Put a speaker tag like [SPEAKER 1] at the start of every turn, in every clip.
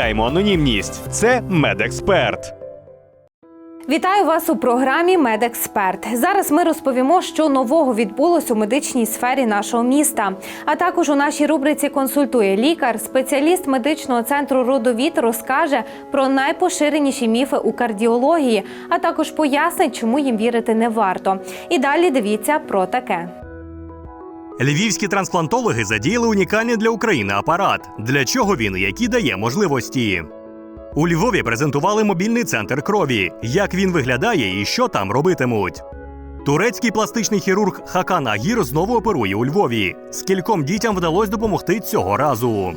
[SPEAKER 1] анонімність. Це медексперт.
[SPEAKER 2] Вітаю вас у програмі Медексперт. Зараз ми розповімо, що нового відбулось у медичній сфері нашого міста. А також у нашій рубриці консультує лікар, спеціаліст медичного центру Родовід розкаже про найпоширеніші міфи у кардіології, а також пояснить, чому їм вірити не варто. І далі дивіться про таке.
[SPEAKER 1] Львівські трансплантологи задіяли унікальний для України апарат. Для чого він і які дає можливості? У Львові презентували мобільний центр крові. Як він виглядає і що там робитимуть? Турецький пластичний хірург Хакан Агір знову оперує у Львові. Скільком дітям вдалося допомогти цього разу?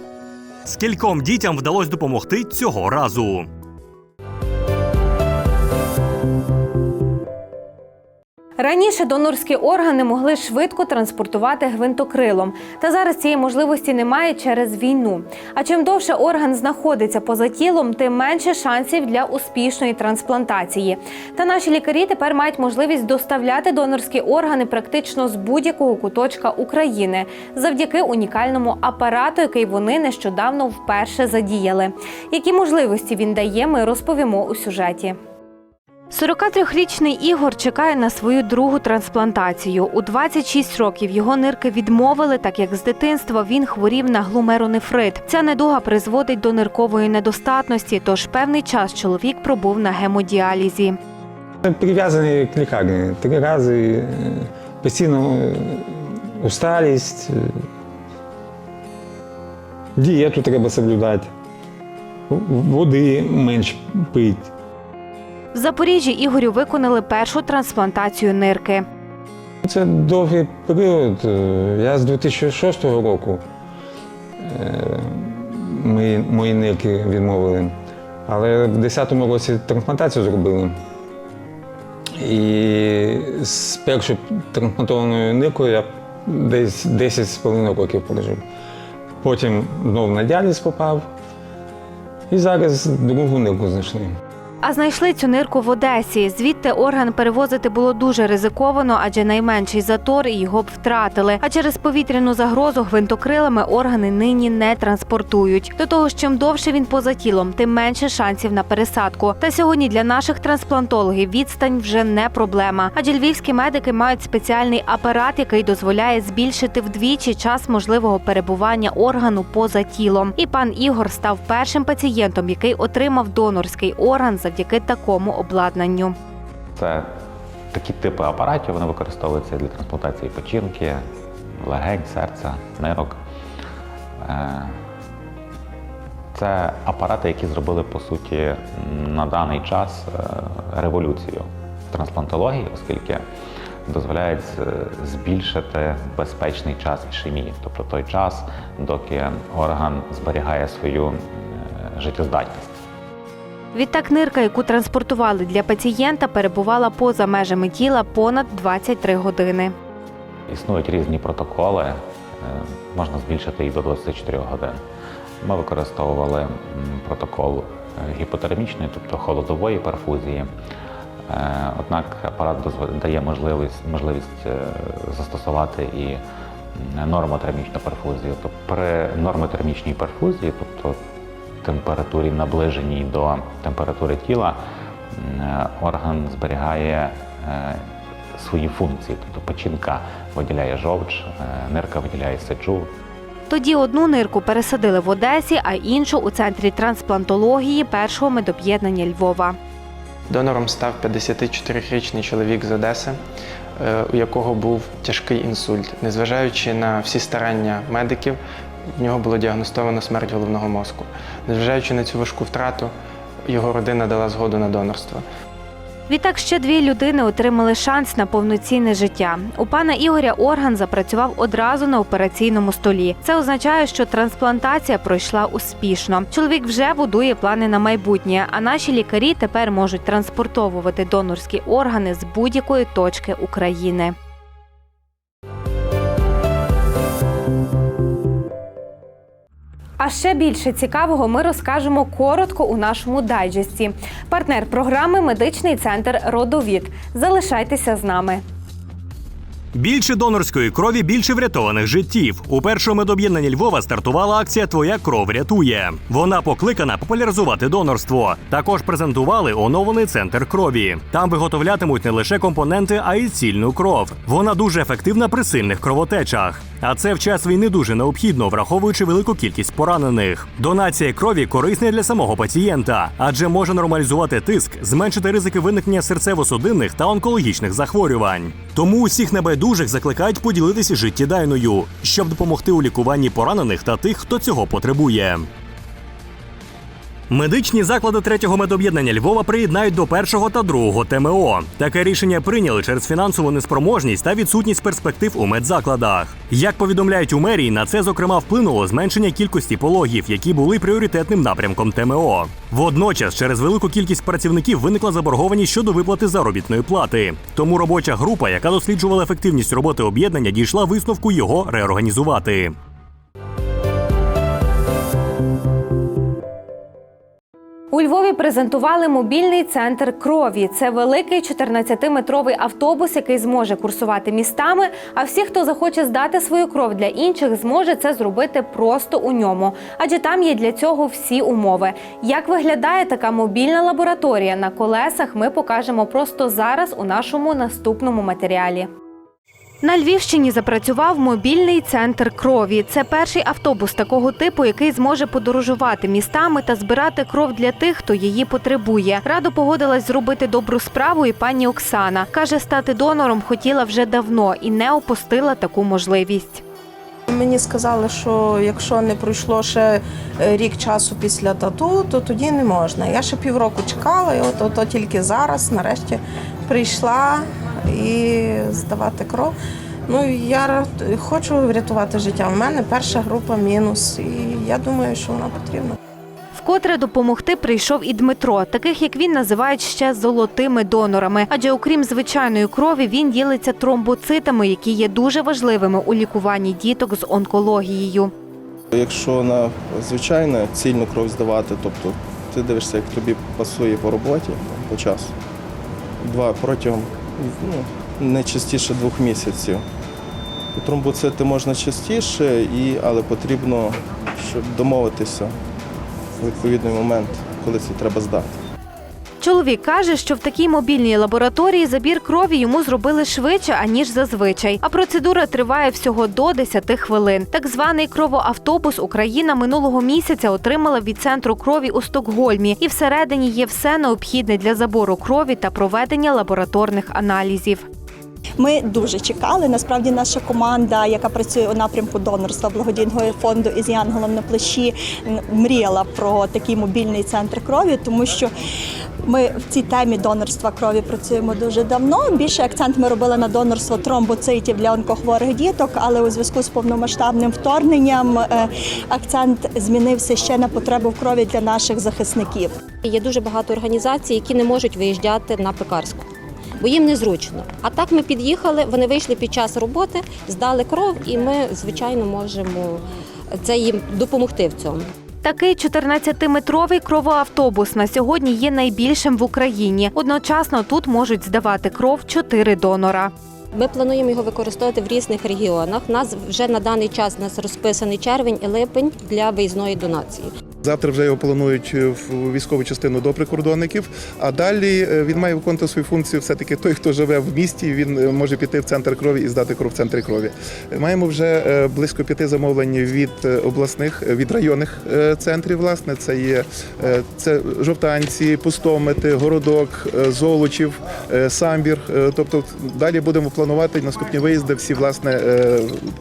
[SPEAKER 1] Скільком дітям вдалося допомогти цього разу?
[SPEAKER 2] Раніше донорські органи могли швидко транспортувати гвинтокрилом, та зараз цієї можливості немає через війну. А чим довше орган знаходиться поза тілом, тим менше шансів для успішної трансплантації. Та наші лікарі тепер мають можливість доставляти донорські органи практично з будь-якого куточка України завдяки унікальному апарату, який вони нещодавно вперше задіяли. Які можливості він дає, ми розповімо у сюжеті. 43-річний Ігор чекає на свою другу трансплантацію. У 26 років його нирки відмовили, так як з дитинства він хворів на глумеронефрит. Ця недуга призводить до ниркової недостатності, тож певний час чоловік пробув на гемодіалізі.
[SPEAKER 3] Прив'язаний к лікарні три рази, е, постійно е, усталість, е, дієту треба соблюдати, води менш пити.
[SPEAKER 2] В Запоріжжі Ігорю виконали першу трансплантацію нирки.
[SPEAKER 3] Це довгий період. Е, Я з 2006 року е, мої, мої нирки відмовили, але в 2010 році трансплантацію зробили. І з першою трансплантованою ниркою я десь 10,5 років прожив. Потім знову на діаліз попав, і зараз другу нирку знайшли.
[SPEAKER 2] А знайшли цю нирку в Одесі. Звідти орган перевозити було дуже ризиковано, адже найменший затор і його б втратили. А через повітряну загрозу гвинтокрилами органи нині не транспортують. До того ж, чим довше він поза тілом, тим менше шансів на пересадку. Та сьогодні для наших трансплантологів відстань вже не проблема. Адже львівські медики мають спеціальний апарат, який дозволяє збільшити вдвічі час можливого перебування органу поза тілом. І пан Ігор став першим пацієнтом, який отримав донорський орган завдяки такому обладнанню.
[SPEAKER 4] Це такі типи апаратів, вони використовуються для трансплантації печінки, легень, серця, нирок. Е, Це апарати, які зробили по суті на даний час е, революцію трансплантології, оскільки дозволяють е, збільшити безпечний час ішемії, тобто той час, доки орган зберігає свою життєздатність.
[SPEAKER 2] Відтак нирка, яку транспортували для пацієнта, перебувала поза межами тіла понад 23 години.
[SPEAKER 4] Існують різні протоколи, е, можна збільшити і до 24 годин. Ми використовували протокол е, гіпотермічної, тобто холодової перфузії. Е, Однак апарат дає можливість, можливість застосувати і нормотермічну перфузію. Тобто при нормотермічній перфузії, тобто температурі наближеній до температури тіла, е, орган зберігає е, свої функції. Тобто печінка виділяє жовч, е, нирка виділяє сечу.
[SPEAKER 2] Тоді одну нирку пересадили в Одесі, а іншу у центрі трансплантології першого медоб'єднання Львова.
[SPEAKER 5] Донором став 54-річний чоловік з Одеси. у якого був тяжкий інсульт. Незважаючи на всі старання медиків, в нього було діагностовано смерть головного мозку. Незважаючи на цю важку втрату, його родина дала згоду на донорство.
[SPEAKER 2] Відтак ще дві людини отримали шанс на повноцінне життя. У пана Ігоря орган запрацював одразу на операційному столі. Це означає, що трансплантація пройшла успішно. Чоловік вже будує плани на майбутнє, а наші лікарі тепер можуть транспортовувати донорські органи з будь-якої точки України. А ще більше цікавого ми розкажемо коротко у нашому дайджесті. Партнер програми Медичний центр Родовід. Залишайтеся з нами.
[SPEAKER 1] Більше донорської крові, більше врятованих життів. У першому медоб'єднанні Львова стартувала акція Твоя кров рятує. Вона покликана популяризувати донорство. Також презентували оновлений центр крові. Там виготовлятимуть не лише компоненти, а й цільну кров. Вона дуже ефективна при сильних кровотечах. А це в час війни дуже необхідно, враховуючи велику кількість поранених. Донація крові корисна для самого пацієнта, адже може нормалізувати тиск, зменшити ризики виникнення серцево-судинних та онкологічних захворювань. Тому усіх небайдужих закликають поділитися життєдайною, щоб допомогти у лікуванні поранених та тих, хто цього потребує. Медичні заклади третього медоб'єднання Львова приєднають до першого та другого ТМО. Таке рішення прийняли через фінансову неспроможність та відсутність перспектив у медзакладах. Як повідомляють у мерії, на це зокрема вплинуло зменшення кількості пологів, які були пріоритетним напрямком ТМО. Водночас, через велику кількість працівників виникла заборгованість щодо виплати заробітної плати. Тому робоча група, яка досліджувала ефективність роботи об'єднання, дійшла висновку його реорганізувати.
[SPEAKER 2] У Львові презентували мобільний центр крові. Це великий 14-метровий автобус, який зможе курсувати містами. А всі, хто захоче здати свою кров для інших, зможе це зробити просто у ньому, адже там є для цього всі умови. Як виглядає така мобільна лабораторія на колесах? Ми покажемо просто зараз у нашому наступному матеріалі. На Львівщині запрацював мобільний центр крові. Це перший автобус такого типу, який зможе подорожувати містами та збирати кров для тих, хто її потребує. Радо погодилась зробити добру справу і пані Оксана. Каже, стати донором хотіла вже давно і не опустила таку можливість.
[SPEAKER 6] Мені сказали, що якщо не пройшло ще е, рік часу після тату, то тоді не можна. Я ще півроку чекала, і от, от, от тільки зараз, нарешті, прийшла і здавати кров. Ну я хочу врятувати життя. У мене перша група мінус, і я думаю, що вона потрібна.
[SPEAKER 2] Вкотре допомогти прийшов і Дмитро. Таких як він називають ще золотими донорами. Адже окрім звичайної крові, він ділиться тромбоцитами, які є дуже важливими у лікуванні діток з онкологією.
[SPEAKER 7] Якщо на звичайне цільну кров здавати, тобто ти дивишся, як тобі пасує по роботі по часу. Два протягом ну, не частіше двох місяців. Тромбоцити можна частіше, і, але потрібно щоб домовитися в відповідний момент, коли це треба здати.
[SPEAKER 2] Чоловік каже, що в такій мобільній лабораторії забір крові йому зробили швидше, аніж зазвичай. А процедура триває всього до 10 хвилин. Так званий кровоавтобус Україна минулого місяця отримала від центру крові у Стокгольмі, і всередині є все необхідне для забору крові та проведення лабораторних аналізів.
[SPEAKER 8] Ми дуже чекали. Насправді, наша команда, яка працює у напрямку донорства благодійного фонду із Янголом на плечі, мріяла про такий мобільний центр крові, тому що ми в цій темі донорства крові працюємо дуже давно. Більше акцент ми робили на донорство тромбоцитів для онкохворих діток, але у зв'язку з повномасштабним вторгненням е, акцент змінився ще на потребу в крові для наших захисників.
[SPEAKER 9] Є дуже багато організацій, які не можуть виїжджати на пекарську, бо їм незручно. А так ми під'їхали, вони вийшли під час роботи, здали кров, і ми, звичайно, можемо це їм допомогти в цьому.
[SPEAKER 2] Такий 14-метровий кровоавтобус на сьогодні є найбільшим в Україні. Одночасно тут можуть здавати кров чотири донора.
[SPEAKER 9] Ми плануємо його використовувати в різних регіонах. У нас вже на даний час у нас розписаний червень і липень для виїзної донації.
[SPEAKER 10] Завтра вже його планують е, в військову частину до прикордонників. А далі е, він має виконувати свою функцію. Все таки той, хто живе в місті, він е, може піти в центр крові і здати кров в центрі крові. Маємо вже близько п'яти замовлень від обласних від районних центрів. Власне, це є це жовтанці, пустомети, городок, золочів, самбір. Тобто далі будемо планувати наступні виїзди всі власне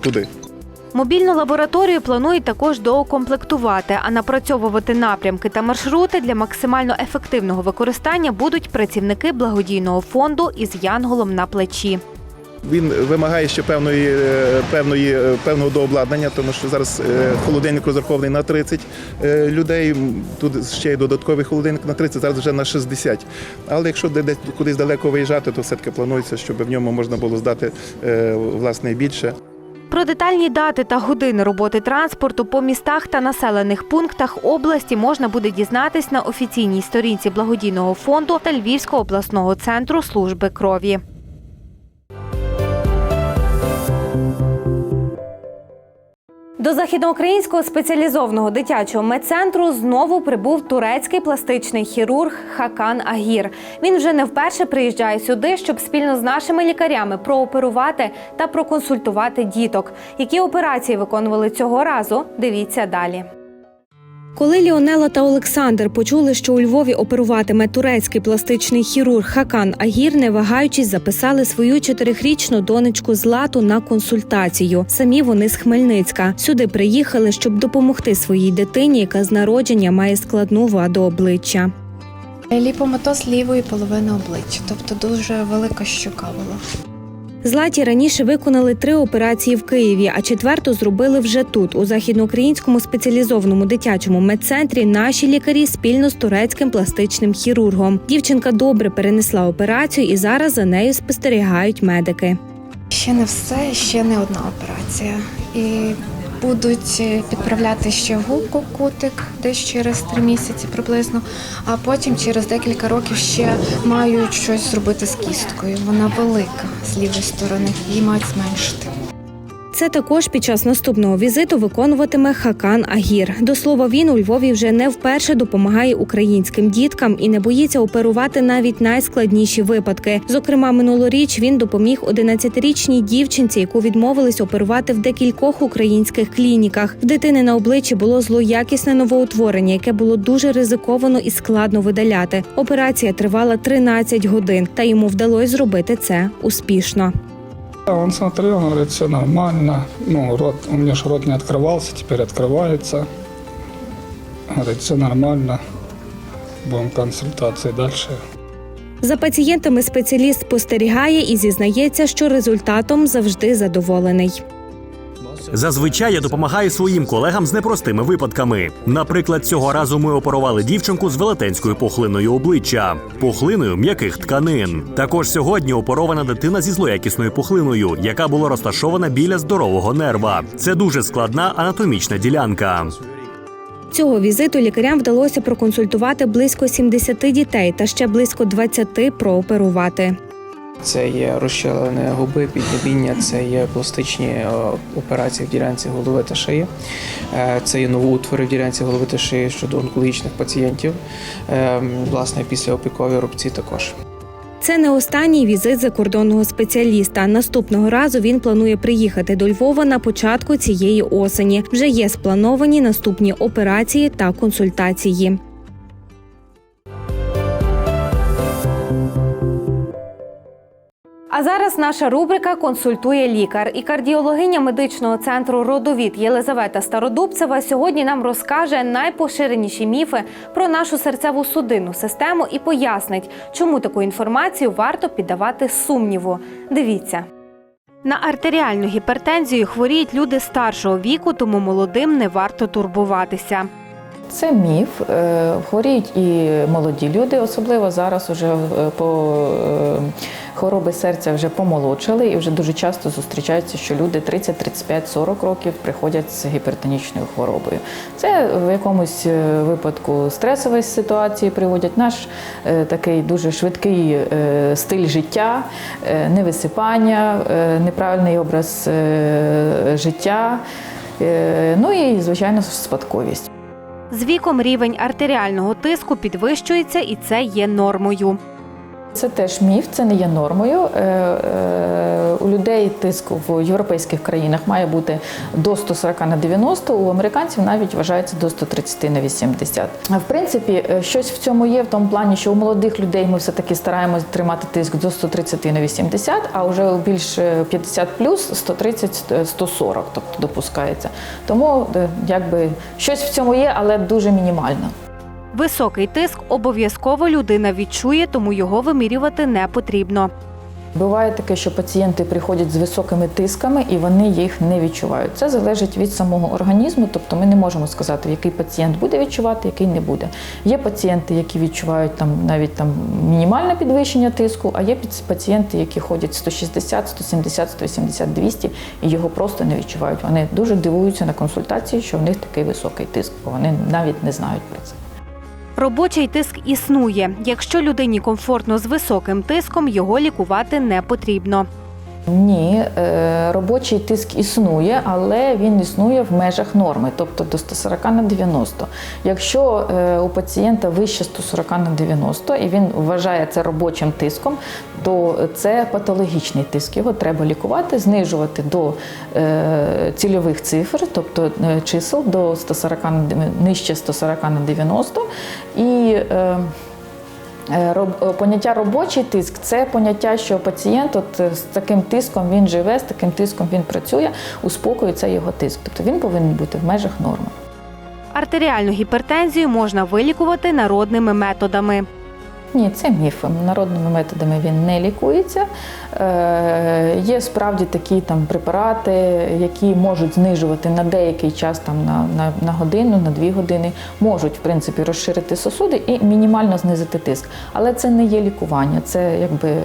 [SPEAKER 10] туди.
[SPEAKER 2] Мобільну лабораторію планують також доукомплектувати, а напрацьовувати напрямки та маршрути для максимально ефективного використання будуть працівники благодійного фонду із янголом на плечі.
[SPEAKER 10] Він вимагає ще певної, е, певної, е, певного дообладнання, тому що зараз е, холодильник розрахований на 30 е, людей. Тут ще й додатковий холодильник на 30, зараз вже на 60. Але якщо кудись далеко виїжджати, то все-таки планується, щоб в ньому можна було здати власне більше.
[SPEAKER 2] Про детальні дати та години роботи транспорту по містах та населених пунктах області можна буде дізнатись на офіційній сторінці благодійного фонду та Львівського обласного центру служби крові. До західноукраїнського спеціалізованого дитячого медцентру знову прибув турецький пластичний хірург Хакан Агір. Він вже не вперше приїжджає сюди, щоб спільно з нашими лікарями прооперувати та проконсультувати діток. Які операції виконували цього разу? Дивіться далі. Коли Ліонела та Олександр почули, що у Львові оперуватиме турецький пластичний хірург Хакан Агір, не вагаючись, записали свою чотирихрічну донечку Злату на консультацію. Самі вони з Хмельницька. Сюди приїхали, щоб допомогти своїй дитині, яка з народження має складну ваду обличчя.
[SPEAKER 11] Ліпоматоз лівої половини обличчя, тобто дуже велика щока була.
[SPEAKER 2] Златі раніше виконали три операції в Києві, а четверту зробили вже тут, у західноукраїнському спеціалізованому дитячому медцентрі. Наші лікарі спільно з турецьким пластичним хірургом. Дівчинка добре перенесла операцію, і зараз за нею спостерігають медики.
[SPEAKER 11] Ще не все, ще не одна операція. І будуть е, підправляти ще губку кутик десь через три місяці приблизно, а потім через декілька років ще мають щось зробити з кісткою. Вона велика з лівої сторони, її мають зменшити.
[SPEAKER 2] Це також під час наступного візиту виконуватиме Хакан Агір. До слова, він у Львові вже не вперше допомагає українським діткам і не боїться оперувати навіть найскладніші випадки. Зокрема, минулоріч він допоміг 11-річній дівчинці, яку відмовились оперувати в декількох українських клініках. В дитини на обличчі було злоякісне новоутворення, яке було дуже ризиковано і складно видаляти. Операція тривала 13 годин, та йому вдалося зробити це успішно.
[SPEAKER 12] Он смотрел, говорит, все нормально. Ну, рот, у меня же рот не открывался, теперь открывается. Говорит, все нормально. Будем консультации дальше.
[SPEAKER 2] За пацієнтами спеціаліст спостерігає і зізнається, що результатом завжди задоволений.
[SPEAKER 1] Зазвичай я допомагаю своїм колегам з непростими випадками. Наприклад, цього разу ми оперували дівчинку з велетенською пухлиною обличчя, пухлиною м'яких тканин. Також сьогодні оперована дитина зі злоякісною пухлиною, яка була розташована біля здорового нерва. Це дуже складна анатомічна ділянка.
[SPEAKER 2] Цього візиту лікарям вдалося проконсультувати близько 70 дітей та ще близько 20 прооперувати.
[SPEAKER 5] Це є розщелини губи, піднебіння, це є пластичні е, операції в ділянці голови та шиї. Е, Це є новоутвори в ділянці голови та шиї щодо онкологічних пацієнтів. Е, Власне, післяопікові рубці також.
[SPEAKER 2] Це не останній візит закордонного спеціаліста. Наступного разу він планує приїхати до Львова на початку цієї осені. Вже є сплановані наступні операції та консультації. Зараз наша рубрика Консультує лікар і кардіологиня медичного центру Родовід Єлизавета Стародубцева сьогодні нам розкаже найпоширеніші міфи про нашу серцеву судинну систему і пояснить, чому таку інформацію варто піддавати сумніву. Дивіться. На артеріальну гіпертензію хворіють люди старшого віку, тому молодим не варто турбуватися.
[SPEAKER 13] Це міф. Е, Хворіють і молоді люди, особливо зараз уже е, по е, хвороби серця вже помолодшали, і вже дуже часто зустрічається, що люди 30, 35, 40 років приходять з гіпертонічною хворобою. Це в якомусь випадку стресової ситуації приводять наш такий дуже швидкий стиль життя, невисипання, неправильний образ життя, ну і звичайно спадковість.
[SPEAKER 2] З віком рівень артеріального тиску підвищується, і це є нормою.
[SPEAKER 13] Це теж міф, це не є нормою. Е, е, У людей тиск в європейських країнах має бути до 140 на 90, у американців навіть вважається до 130 на 80. В принципі, е, щось в цьому є в тому плані, що у молодих людей ми все-таки стараємось тримати тиск до 130 на 80, а вже більш е, 50 плюс 130-140, тобто допускається. Тому якби щось в цьому є, але дуже мінімально.
[SPEAKER 2] Високий тиск обов'язково людина відчує, тому його вимірювати не потрібно.
[SPEAKER 13] Буває таке, що пацієнти приходять з високими тисками і вони їх не відчувають. Це залежить від самого організму, тобто ми не можемо сказати, який пацієнт буде відчувати, який не буде. Є пацієнти, які відчувають там навіть там мінімальне підвищення тиску, а є паці- пацієнти, які ходять 160, 170, 180, 200 і його просто не відчувають. Вони дуже дивуються на консультації, що в них такий високий тиск, бо вони навіть не знають про це.
[SPEAKER 2] Робочий тиск існує. Якщо людині комфортно з високим тиском, його лікувати не потрібно.
[SPEAKER 13] Ні, е, робочий тиск існує, але він існує в межах норми, тобто до 140 на 90. Якщо е, у пацієнта вище 140 на 90 і він вважає це робочим тиском, то це патологічний тиск. Його треба лікувати, знижувати до е, цільових цифр, тобто чисел до 140 на нижче 140 на 90. І Поняття робочий тиск це поняття, що пацієнт от е, з таким тиском він живе, з таким тиском він працює, успокоюється його тиск. Тобто він повинен бути в межах норми.
[SPEAKER 2] Артеріальну гіпертензію можна вилікувати народними методами.
[SPEAKER 13] Ні, це міф. Народними методами він не лікується. Е, є справді такі там препарати, які можуть знижувати на деякий час, там на, на, на годину, на дві години, можуть в принципі розширити сосуди і мінімально знизити тиск. Але це не є лікування, це якби е,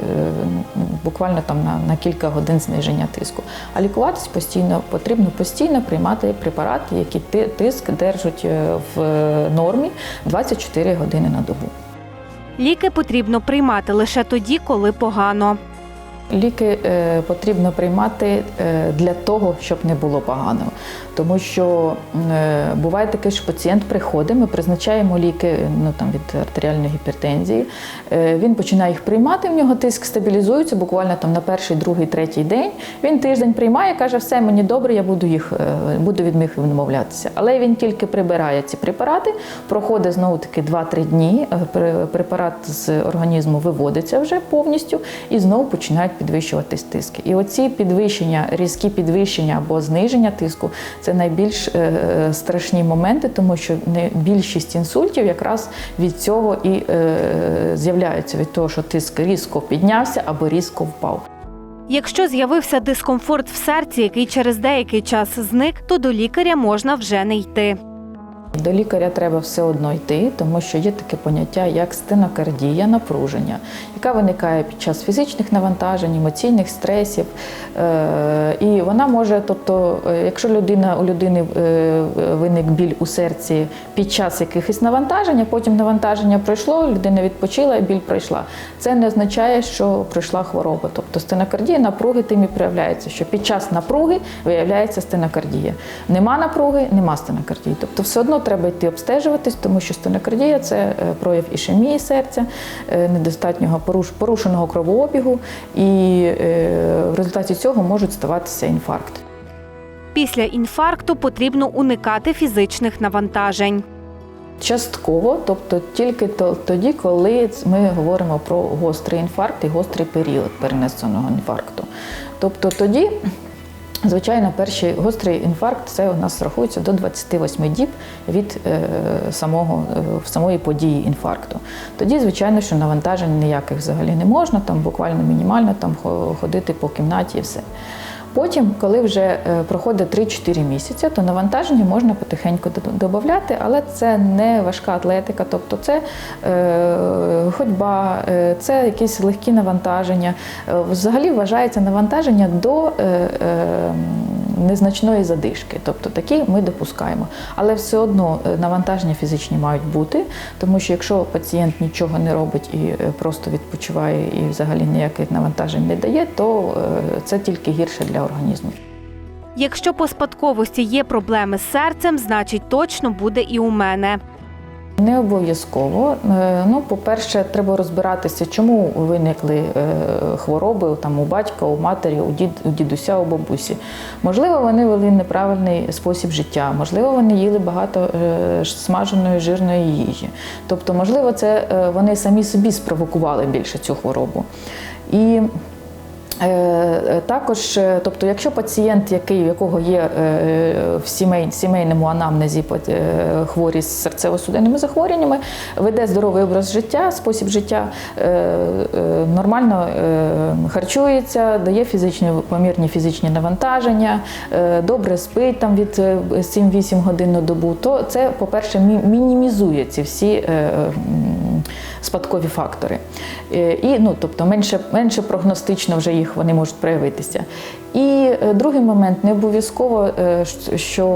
[SPEAKER 13] буквально там на, на кілька годин зниження тиску. А лікуватись постійно потрібно постійно приймати препарати, які ти- тиск держать е, в нормі 24 години на добу.
[SPEAKER 2] Ліки потрібно приймати лише тоді, коли погано.
[SPEAKER 13] Ліки е, потрібно приймати е, для того, щоб не було погано. Тому що е, буває таке, що пацієнт приходить, ми призначаємо ліки ну, там, від артеріальної гіпертензії. Він починає їх приймати, в нього тиск стабілізується буквально там, на перший, другий, третій день. Він тиждень приймає, каже, все мені добре, я буду, їх, буду від них відмовлятися. Але він тільки прибирає ці препарати, проходить знову таки 2-3 дні. Препарат з організму виводиться вже повністю і знову починають підвищуватись тиски. І оці підвищення, різкі підвищення або зниження тиску це найбільш е, е, страшні моменти, тому що не більшість інсультів якраз від цього і е, з'являються від того, що тиск різко піднявся або різко впав.
[SPEAKER 2] Якщо з'явився дискомфорт в серці, який через деякий час зник, то до лікаря можна вже не йти.
[SPEAKER 13] До лікаря треба все одно йти, тому що є таке поняття, як стенокардія, напруження, яка виникає під час фізичних навантажень, емоційних стресів. Е, І вона може, тобто, е, якщо людина у людини е, виник біль у серці під час якихось навантажень, а потім навантаження пройшло, людина відпочила, і біль пройшла. Це не означає, що пройшла хвороба. Тобто стенокардія напруги тим і проявляється, що під час напруги виявляється стенокардія. Нема напруги, нема стенокардії. Тобто все одно треба йти обстежуватись, тому що стенокардія це е, прояв ішемії серця, е, недостатнього порушеного кровообігу, і е, в результаті цього можуть ставатися інфаркти.
[SPEAKER 2] Після інфаркту потрібно уникати фізичних навантажень.
[SPEAKER 13] Частково, тобто тільки тоді, коли ми говоримо про гострий інфаркт і гострий період перенесеного інфаркту. Тобто тоді, звичайно, перший гострий інфаркт це у нас рахується до 28 діб від е, самого, е, самої події інфаркту. Тоді, звичайно, що навантажень ніяких взагалі не можна, там буквально мінімально там ходити по кімнаті і все. Потім, коли вже е, проходить 3-4 місяці, то навантаження можна потихеньку додати, але це не важка атлетика, тобто це е, ходьба, е, це якісь легкі навантаження. Взагалі вважається навантаження до незначної задишки. Тобто такі ми допускаємо. Але все одно е, навантаження фізичні мають бути, тому що якщо пацієнт нічого не робить і е, просто відпочиває і взагалі ніяких навантажень не дає, то е, це тільки гірше для організму.
[SPEAKER 2] Якщо по спадковості є проблеми з серцем, значить точно буде і у мене.
[SPEAKER 13] Не обов'язково. Е, Ну, по-перше, треба розбиратися, чому виникли е, хвороби там, у батька, у матері, у, дід, у дідуся, у бабусі. Можливо, вони вели неправильний спосіб життя, можливо, вони їли багато е, смаженої жирної їжі. Тобто, можливо, це вони самі собі спровокували більше цю хворобу. І Також, е, тобто, якщо пацієнт, який, у якого є е, в сімей, сімейному анамнезі е, хворі з серцево-судинними захворюваннями, веде здоровий образ життя, спосіб життя, е, е, нормально е, харчується, дає фізичні помірні фізичні навантаження, е, добре спить там від е, 7-8 годин на добу, то це, по-перше, мінімізує ці всі е, спадкові фактори. Е, І, ну, тобто менше, менше прогностично вже їх вони можуть проявитися. І е, другий момент не обов'язково, е, що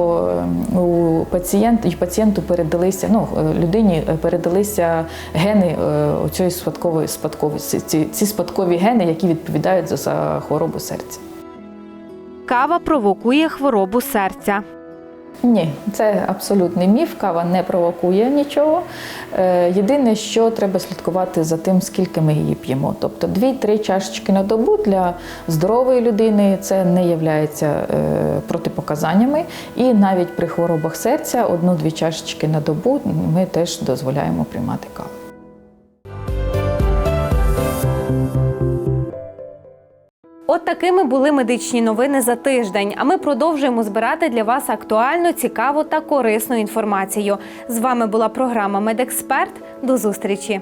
[SPEAKER 13] е, у пацієнт, і пацієнту передалися, ну, людині передалися гени цієї спадкової спадковості, ці, ці спадкові гени, які відповідають за, за хворобу серця.
[SPEAKER 2] Кава провокує хворобу серця.
[SPEAKER 13] Ні, це абсолютний міф. Кава не провокує нічого. Е, Єдине, що треба слідкувати за тим, скільки ми її п'ємо. Тобто 2-3 чашечки на добу для здорової людини це не є протипоказаннями. І навіть при хворобах серця одну-дві чашечки на добу ми теж дозволяємо приймати каву.
[SPEAKER 2] От такими були медичні новини за тиждень. А ми продовжуємо збирати для вас актуальну, цікаву та корисну інформацію. З вами була програма Медексперт. До зустрічі.